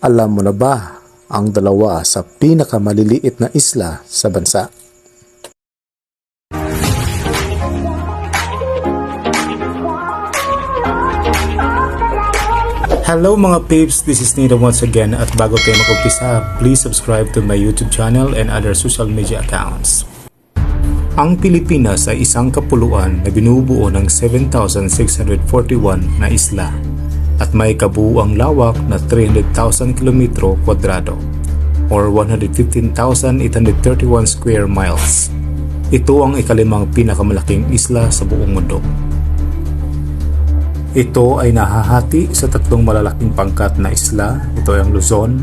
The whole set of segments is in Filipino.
Alam mo na ba ang dalawa sa pinakamaliliit na isla sa bansa? Hello mga peeps, this is Nita once again at bago tayo mag-umpisa, please subscribe to my YouTube channel and other social media accounts. Ang Pilipinas ay isang kapuluan na binubuo ng 7,641 na isla at may kabuuang lawak na 300,000 kilometro kwadrado or 115,831 square miles. Ito ang ikalimang pinakamalaking isla sa buong mundo. Ito ay nahahati sa tatlong malalaking pangkat na isla. Ito ay ang Luzon,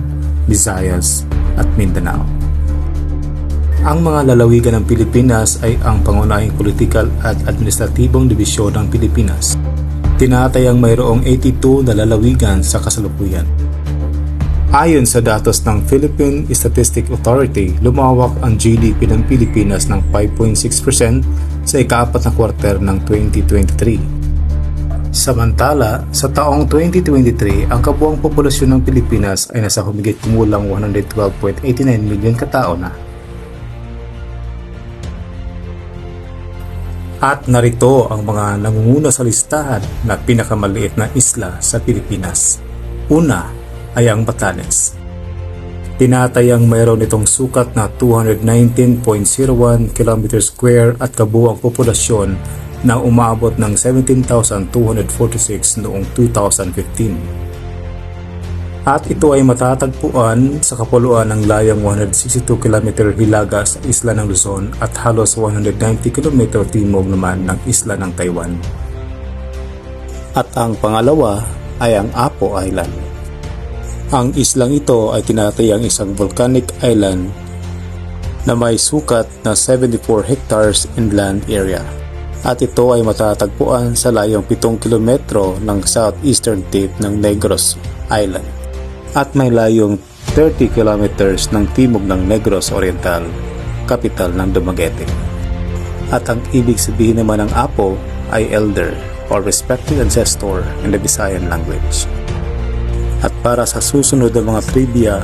Visayas at Mindanao. Ang mga lalawigan ng Pilipinas ay ang pangunahing politikal at administratibong dibisyon ng Pilipinas. Tinatayang mayroong 82 na lalawigan sa kasalukuyan. Ayon sa datos ng Philippine Statistic Authority, lumawak ang GDP ng Pilipinas ng 5.6% sa ikaapat na kwarter ng 2023. Samantala, sa taong 2023, ang kabuang populasyon ng Pilipinas ay nasa humigit kumulang 112.89 milyon katao na. At narito ang mga nangunguna sa listahan na pinakamaliit na isla sa Pilipinas. Una ay ang Batanes. Tinatayang mayroon itong sukat na 219.01 km square at kabuang populasyon na umabot ng 17,246 noong 2015. At ito ay matatagpuan sa kapuluan ng layang 162 km hilaga sa isla ng Luzon at halos 190 km timog naman ng isla ng Taiwan. At ang pangalawa ay ang Apo Island. Ang islang ito ay tinatayang isang volcanic island na may sukat na 74 hectares inland area at ito ay matatagpuan sa layong 7 kilometro ng southeastern tip ng Negros Island at may layong 30 kilometers ng timog ng Negros Oriental, capital ng Dumaguete. At ang ibig sabihin naman ng Apo ay elder or respected ancestor in the Visayan language. At para sa susunod na mga trivia,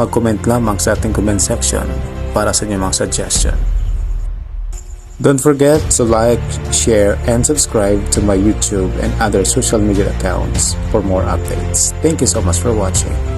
mag-comment lamang sa ating comment section para sa inyong mga suggestion. Don't forget to like, share, and subscribe to my YouTube and other social media accounts for more updates. Thank you so much for watching.